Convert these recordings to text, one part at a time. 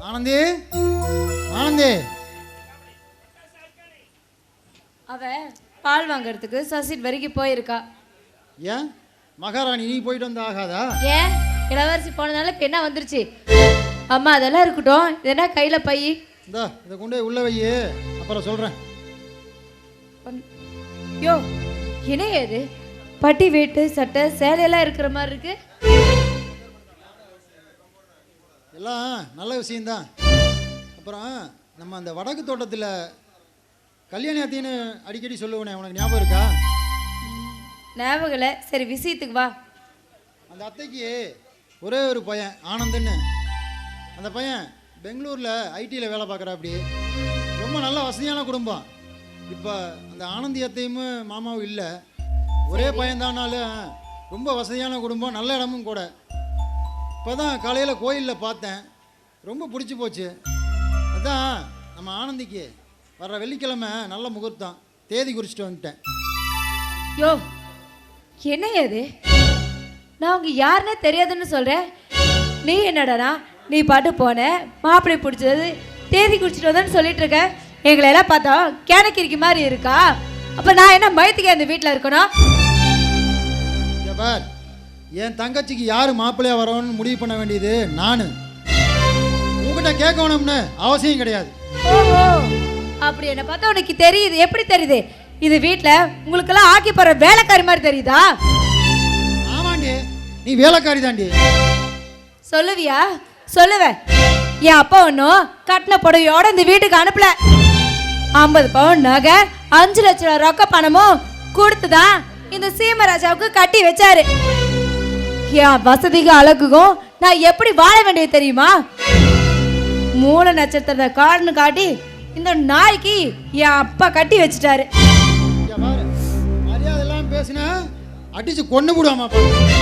ஆனந்தி ஆனந்தி. அவ பால் வாங்குறதுக்கு சசிட் வரைக்கும் போயிருக்கா. ஏன்? மகாராணி நீ போயிட்டு வந்தா ஆகாதா? ஏன்? இளவரசி போனதால இப்ப என்ன வந்துருச்சு? அம்மா அதெல்லாம் இருக்கட்டும். இது என்ன கையில பை? இந்தா இதை கொண்டு போய் உள்ள வை. அப்புறம் சொல்கிறேன் பன்- யோ என்ன இது. பட்டி வேட்டு சட்டை சேலையெல்லாம் இருக்கிற மாதிரி இருக்கு. நல்ல விஷயம்தான். அப்புறம் நம்ம அந்த வடக்கு தோட்டத்தில் கல்யாணத்தின்னு அடிக்கடி சொல்லுவேனே உனக்கு ஞாபகம் இருக்கா? ஞாபகம் இல்ல. சரி விஷயத்துக்கு வா. அந்த அத்தைக்கு ஒரே ஒரு பையன் ஆனந்தன்னு. அந்த பையன் பெங்களூரில் ஐடியில் வேலை பார்க்குறா அப்படி. ரொம்ப நல்ல வசதியான குடும்பம். இப்போ அந்த ஆனந்தி அத்தையும் மாமாவும் இல்லை. ஒரே பையன்தானாலும் ரொம்ப வசதியான குடும்பம் நல்ல இடமும் கூட. இப்போ தான் காலையில் கோயிலில் பார்த்தேன். ரொம்ப பிடிச்சி போச்சு. அதான் நம்ம ஆனந்திக்கு வர்ற வெள்ளிக்கிழமை நல்ல முகூர்த்தம். தேதி குறிச்சிட்டு வந்துட்டேன். யோ என்ன இது? நான் உங்க யாருன்னே தெரியாதுன்னு சொல்றேன் நீ என்னடானா? நீ பாட்டு போன மாப்பிள்ளை பிடிச்சது தேதி குடிச்சிட்டு வந்தேன்னு சொல்லிட்டு இருக்க. எங்களை எல்லாம் பார்த்தா கேனக்கிரிக்கு மாதிரி இருக்கா? அப்ப நான் என்ன மயத்துக்கு அந்த வீட்டில் இருக்கணும்? பார் என் தங்கச்சிக்கு யார் மாப்பிள்ளையா வரணும்னு முடிவு பண்ண வேண்டியது நான். உங்ககிட்ட கேட்கணும்னு அவசியம் கிடையாது. அப்படி என்ன பார்த்தா உனக்கு தெரியுது. எப்படி தெரியுது? இது வீட்டில் உங்களுக்கெல்லாம் ஆக்கி போற வேலைக்காரி மாதிரி தெரியுதா? ஆமாண்டி. நீ வேலைக்காரி தாண்டி. சொல்லுவியா? சொல்லுவேன் என் அப்பா ஒன்றும் கட்டின புடவையோட இந்த வீட்டுக்கு அனுப்பல. ஐம்பது பவுன் நகை அஞ்சு லட்ச ரூபா ரொக்க பணமும் கொடுத்துதான் இந்த சீமராஜாவுக்கு கட்டி வச்சாரு. என் வசதிக்கு அழகுக்கும் நான் எப்படி வாழ வேண்டியது தெரியுமா? மூல நட்சத்திரத்தை காடுன்னு காட்டி இந்த நாய்க்கு என் அப்பா கட்டி வச்சுட்டாரு. இங்க பாரு மரியாதை எல்லாம் பேசினா அடிச்சு கொண்டு விடுவாமா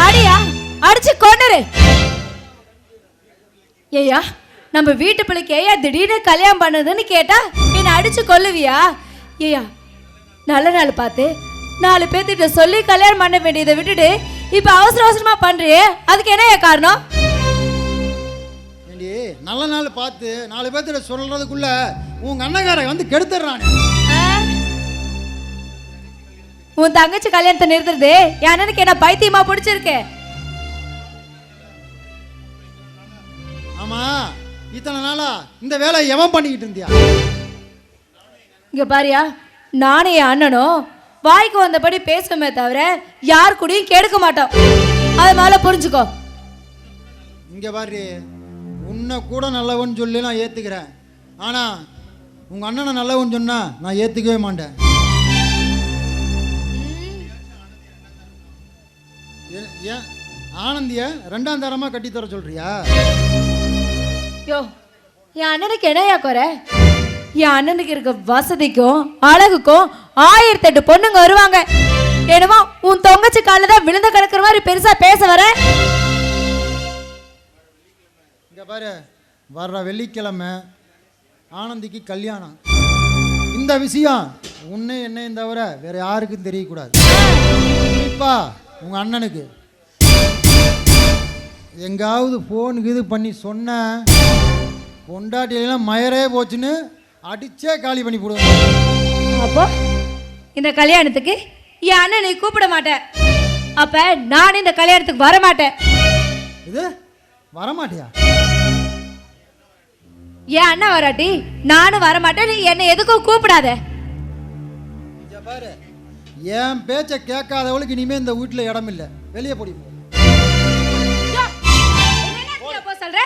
அடியா அடிச்சு கொண்டுரு ஏய்யா நம்ம வீட்டு பிள்ளைக்கு ஏயா திடீர்னு கல்யாணம் பண்ணுதுன்னு கேட்டா என்னை அடிச்சு கொல்லுவியா? ஏய்யா நல்ல நாள் பார்த்து நாலு பேர்த்திட்ட சொல்லி கல்யாணம் பண்ண வேண்டியதை விட்டுட்டு இப்போ அவசர அவசரமா பண்றியே அதுக்கு என்ன காரணம்? நல்ல நாள் பார்த்து நாலு பேர்த்திட்ட சொல்றதுக்குள்ள உங்க அண்ணகாரை வந்து கெடுத்துடுறானே. ஆ? உன் தங்கச்சி கல்யாணத்தை நிறுத்துறது என் அண்ணனுக்கு என்ன பைத்தியமா பிடிச்சிருக்கு? ஆமா இத்தனை நாளா இந்த வேலை எவன் பண்ணிக்கிட்டு இருந்தியா? இங்க பாரியா நானும் என் அண்ணனும் வாய்க்கு வந்தபடி பேசுவோமே தவிர யார் கூடயும் கெடுக்க மாட்டோம். அது மேல புரிஞ்சுக்கோ. இங்க பாரு உன்னை கூட நல்லவன் சொல்லி நான் ஏற்றுக்கிறேன் ஆனா உங்கள் அண்ணனை நல்லவன் சொன்னால் நான் ஏற்றுக்கவே மாட்டேன். ஏன், ஆனந்திய ரெண்டாம் தரமா கட்டி தர சொல்றியா? யோ என் அண்ணனுக்கு என்னையா குறை? என் அண்ணனுக்கு இருக்க வசதிக்கும் அழகுக்கும் ஆயிரத்தி எட்டு பொண்ணுங்க வருவாங்க. என்னமோ உன் தொங்கச்சி காலில் தான் விழுந்து கிடக்குற மாதிரி பெருசா பேச வரேன் இங்க பாரு வர்ற வெள்ளிக்கிழமை ஆனந்திக்கு கல்யாணம். இந்த விஷயம் உன்னை என்னையும் தவிர வேற யாருக்கும் தெரியக்கூடாது. குறிப்பா உங்க அண்ணனுக்கு. எங்காவது ஃபோனுக்கு இது பண்ணி சொன்ன பொண்டாட்டியெல்லாம் மயரே போச்சுன்னு அடிச்சே காலி பண்ணி போடுவாங்க அப்போ இந்த கல்யாணத்துக்கு என் அண்ணனை கூப்பிட மாட்டேன். அப்ப நான் இந்த கல்யாணத்துக்கு வர மாட்டேன். இது? வரமாட்டியா? என் அண்ணன் வராட்டி? நானும் வர மாட்டேன் நீ என்னை எதுக்கும் கூப்பிடாத. இங்க பாரு என் பேச்சை கேட்காதவளுக்கு இனிமே இந்த வீட்டில் இடம் இல்லை வெளியே போடி. என்னென்னத்துக்கு போக சொல்ற?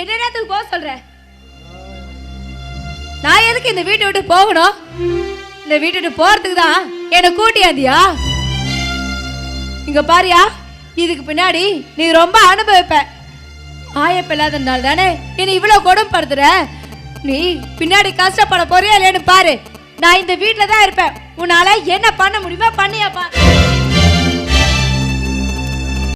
என்னென்னத்துக்கு போக சொல்ற? நான் எதுக்கு இந்த வீட்டை விட்டு போகணும்? இந்த வீட்டை விட்டு போறதுக்கு தான் என்னை கூட்டியாந்தியா? இங்க பாரியா? இதுக்கு பின்னாடி நீ ரொம்ப அனுபவிப்ப. ஆயப்ப நாள் தானே என்னை இவ்வளவு கொடுமைப்படுத்துற? நீ பின்னாடி கஷ்டப்பட போறியா இல்லையான்னு பாரு. நான் இந்த வீட்டில் தான் இருப்பேன். உன்னால என்ன பண்ண முடியுமோ பண்ணியாப்பா.